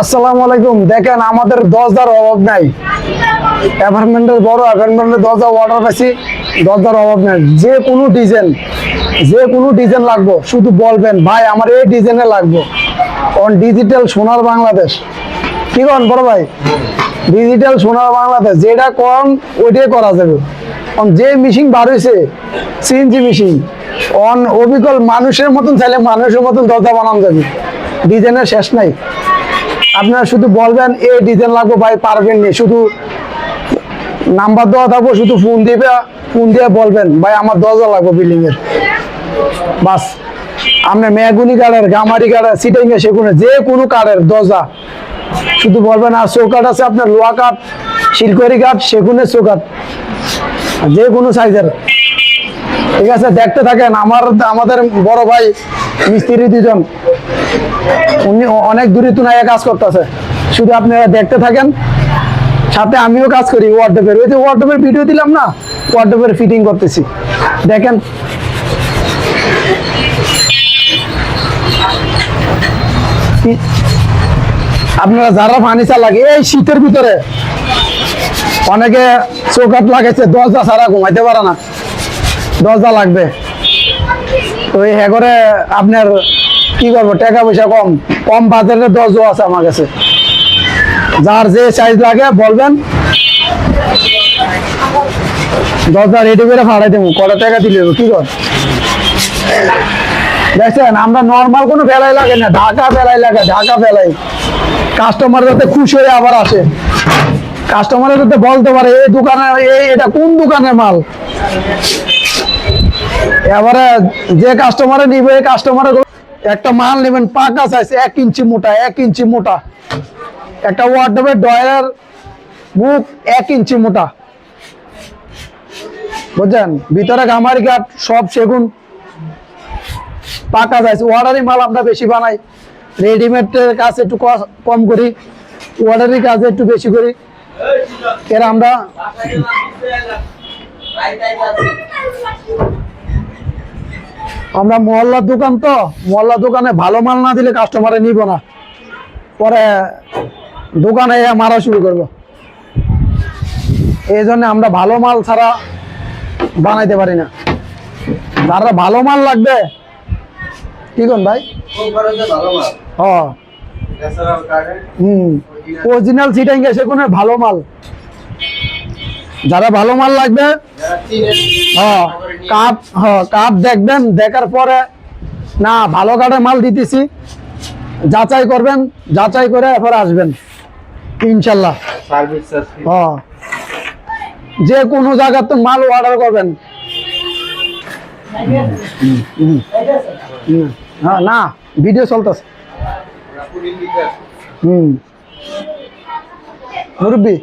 আসসালামু আলাইকুম। দেখেন, আমাদের দরজার অভাব নাই। অ্যাপার্টমেন্টের বড় অ্যাপার্টমেন্টের দরজা অর্ডার পাইছি, দরজার অভাব নাই। যে কোনো ডিজাইন যে কোনো ডিজাইন লাগবো, শুধু বলবেন, ভাই, আমার এই ডিজাইনে লাগবো। অন ডিজিটাল সোনার বাংলাদেশ। কি কন, বড় ভাই? ডিজিটাল সোনার বাংলাদেশ, যেটা কম ওইটাই করা যাবে। অন যে মেশিন বার হয়েছে সিএনজি মেশিন অন অবিকল মানুষের মতন চাইলে মানুষের মতন দরজা বানানো যাবে। ডিজাইনের শেষ নাই। আপনারা শুধু বলবেন এই ডিজাইন লাগবে ভাই, পারবেন নি। শুধু নাম্বার দেওয়া থাকব, শুধু ফোন দিবে, ফোন দিয়ে বলবেন, ভাই, আমার দরজা লাগবে বিল্ডিং এর বাস। আপনার মেয়াগুনি কার্ডের গামারি কার্ডের সিটিং এ সেগুলো যে কোনো কার্ডের দরজা। শুধু বলবেন, আর চৌকাট আছে আপনার, লোহা কাঠ শিলকরি কাঠ, সেগুনের চৌকাঠ যে কোনো সাইজের। ঠিক আছে, দেখতে থাকেন, আমার, আমাদের বড় ভাই, মিস্ত্রি দুজন। উনি অনেক দূরে তুনায় কাজ করতেছে। শুধু আপনারা দেখতে থাকেন, সাথে আমিও কাজ করি ওয়ার্ডেপের ওই যে ওয়ার্ডেপের ভিডিও দিলাম না ওয়ার্ডেপের ফিটিং করতেছি। দেখেন। আপনারা যারা ফার্নিচার লাগে, এই শীতের ভিতরে, অনেকে চৌকাট লাগাইছে, দরজা ছাড়া ঘুমাইতে পারে না। দরজা লাগবে। তো এই হ্যাঁ করে আপনার কি করব? টাকা পয়সা কম। কম বাজারের দরজাও আছে আমার কাছে। যার যে সাইজ লাগে, বলবেন। দরজা রেডি করে টাকা দিলে কি কর? দেখছেন, আমরা নর্মাল কোনো লাগে না। ঢাকা ফেলাই লাগে, ঢাকা ফেলাই কাস্টমার যাতে খুশি হয়ে আবার আসে। কাস্টমারের যাতে বলতে পারে এই দোকানে এই এটা কোন দোকানের মাল? এবারে যে কাস্টমারে নিবে এই কাস্টমারে একটা মাল নেবেন, পাকা সাইজ এক ইঞ্চি মোটা, এক ইঞ্চি মোটা। একটা ওয়ার্ডবের ডয়ার মুখ এক ইঞ্চি মোটা। বুঝছেন? ভিতরে গামারি কাঠ, সব সেগুন। পাকা সাইজ ওয়ার্ডারি মাল আমরা বেশি বানাই। রেডিমেডের কাজ একটু কম করি ওয়ার্ডারি কাজ একটু বেশি করি। এরা আমরা আমরা মহল্লার দোকান তো, মহল্লার দোকানে ভালো মাল না দিলে কাস্টমারে নিব না। পরে দোকানে মারা শুরু করব। এই জন্য আমরা ভালো মাল ছাড়া বানাইতে পারি না। যারা ভালো মাল লাগবে, কি কোন ভাই? হুম। অরিজিনাল সিটাই গেছে কোনো ভালো মাল। যারা ভালো মাল লাগবে হ্যাঁ। কাপ হ্যাঁ কাপ দেখবেন দেখার পরে না ভালো কাঠের মাল দিতেছি। যাচাই করবেন যাচাই করে এরপর আসবেন ইনশাল্লাহ। হ্যাঁ। যে কোনো জায়গার তো মাল অর্ডার করবেন। হ্যাঁ না ভিডিও চলতেছে। হুম। মুরব্বী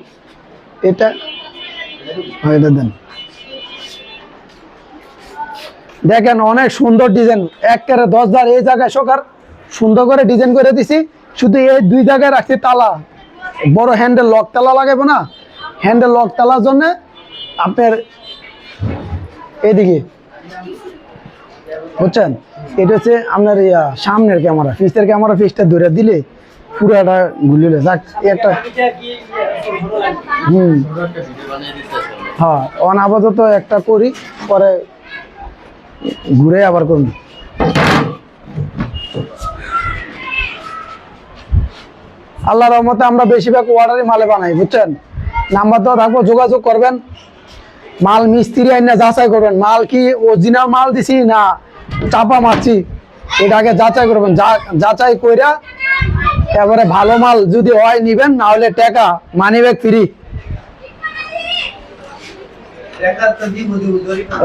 এটা হ্যাঁ, এটা দেন। দেখেন অনেক সুন্দর ডিজাইন একেবারে দশ হাজার এই জায়গায় সকার সুন্দর করে ডিজাইন করে দিছি। শুধু এই দুই জায়গায় রাখছি তালা। বড় হ্যান্ডেল লক তালা লাগাবো না। হ্যান্ডেল লক তালার জন্য আপনার এদিকে, বুঝছেন? এটা হচ্ছে আপনার ইয়া, সামনের ক্যামেরা ফিস্টের ক্যামেরা ফিসটা ধরে দিলে পুরাটা ঘুরলে যাক, একটা হুম। হ্যাঁ অন আপাতত একটা করি, পরে ঘুরে আবার করুন আল্লাহ রহমতে আমরা বেশিরভাগ অর্ডারই মালে বানাই বুঝছেন? নাম্বার তো থাকব যোগাযোগ করবেন। মাল মিস্ত্রি আইনা যাচাই করবেন। মাল কি অরিজিনাল মাল দিছি না চাপা মারছি? এটাকে যাচাই করবেন। যাচাই কইরা এবারে ভালো মাল যদি হয় নিবেন না হলে টাকা মানি ব্যাগ ফ্রি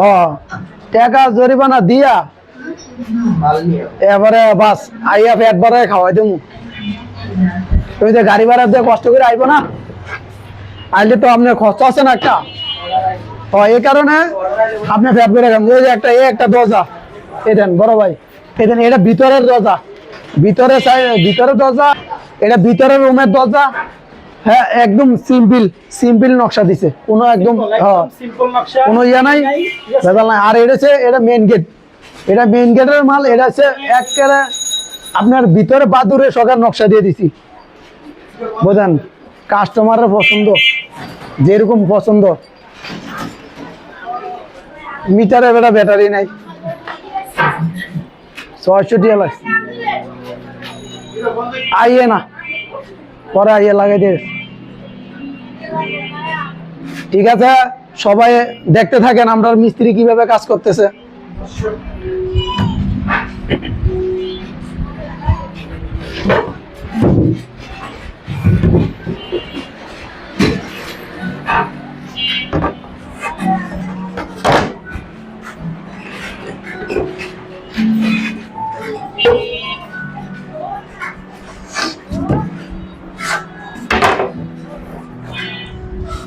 ও। টাকা জরিমানা দিয়া এবারে বাস, আইয়া পেট ভরে খাওয়াই দেবো তুমি যে গাড়ি ভাড়া দিয়ে কষ্ট করে আইবো না? আইলে তো আপনার খরচ আছে না একটা। ও এই কারণে আপনি পেট ভরে খাবেন ওই যে একটা, এই একটা দরজা, এই বড় ভাই, এই এটা ভিতরের দরজা। ভিতরে ভিতরের দরজা, এটা ভিতরের রুমের দরজা হ্যাঁ একদম সিম্পল সিম্পল নকশা দিছে। কোনো একদম হ্যাঁ সিম্পল নকশা। কোনো ইয়া নাই ভেজাল নাই। আর এটা হচ্ছে এটা মেন গেট এটা মেন গেটের মাল এটা হচ্ছে একেবারে আপনার ভিতরে বাদুরে সকার নকশা দিয়ে দিছি। বোঝেন? কাস্টমারের পছন্দ যেরকম পছন্দ। মিটারে বেটা ব্যাটারি নাই। ছয়শো টিয়া আইয়ে না পরে আইয়ে লাগাই দিয়ে। ঠিক আছে? সবাই দেখতে থাকেন আমরা মিস্ত্রি কীভাবে কাজ করতেছে।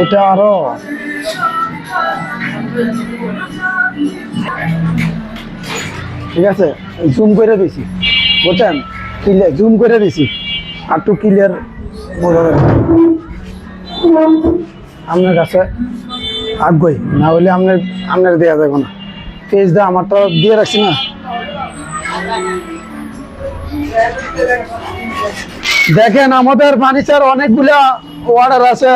এটা আরও। ঠিক আছে জুম করে দিছি। বুঝছেন জুম করে দিছি। আপনার কাছে আগ্রহী, না হলে আপনার আপনার দেওয়া যাবে না। দা আমার তো দিয়ে রাখছি না। দেখেন, আমাদের ফার্নিচার অনেকগুলা অর্ডার আছে।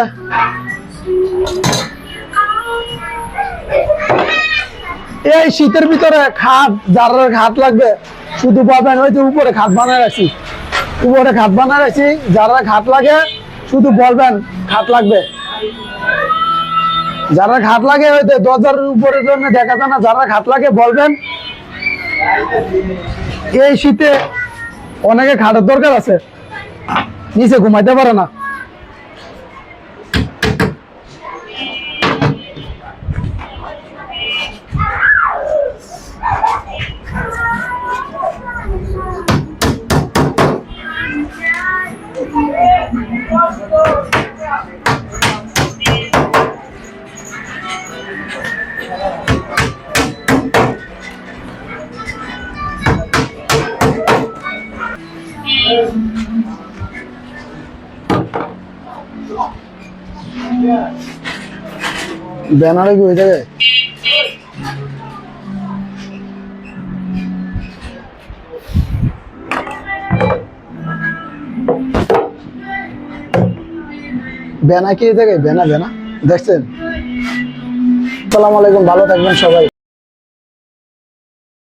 এই শীতের ভিতরে খাট যার খাট লাগবে। শুধু পাবেন ওই যে উপরে খাট বানায় রাখছি। উপরে খাট বানায় রাখছি যারা খাট লাগে, শুধু বলবেন খাট লাগবে। যারা খাট লাগে হয়তো দরজার জন্য দেখা যায় না, যারা খাট লাগে, বলবেন। এই শীতে অনেকে খাটের দরকার আছে। নিচে ঘুমাইতে পারে না। ব্যানারে কি হয়ে যাবে বেনা কি থাকে বেনা বেনা দেখছেন? সালাম আলাইকুম, ভালো থাকবেন সবাই।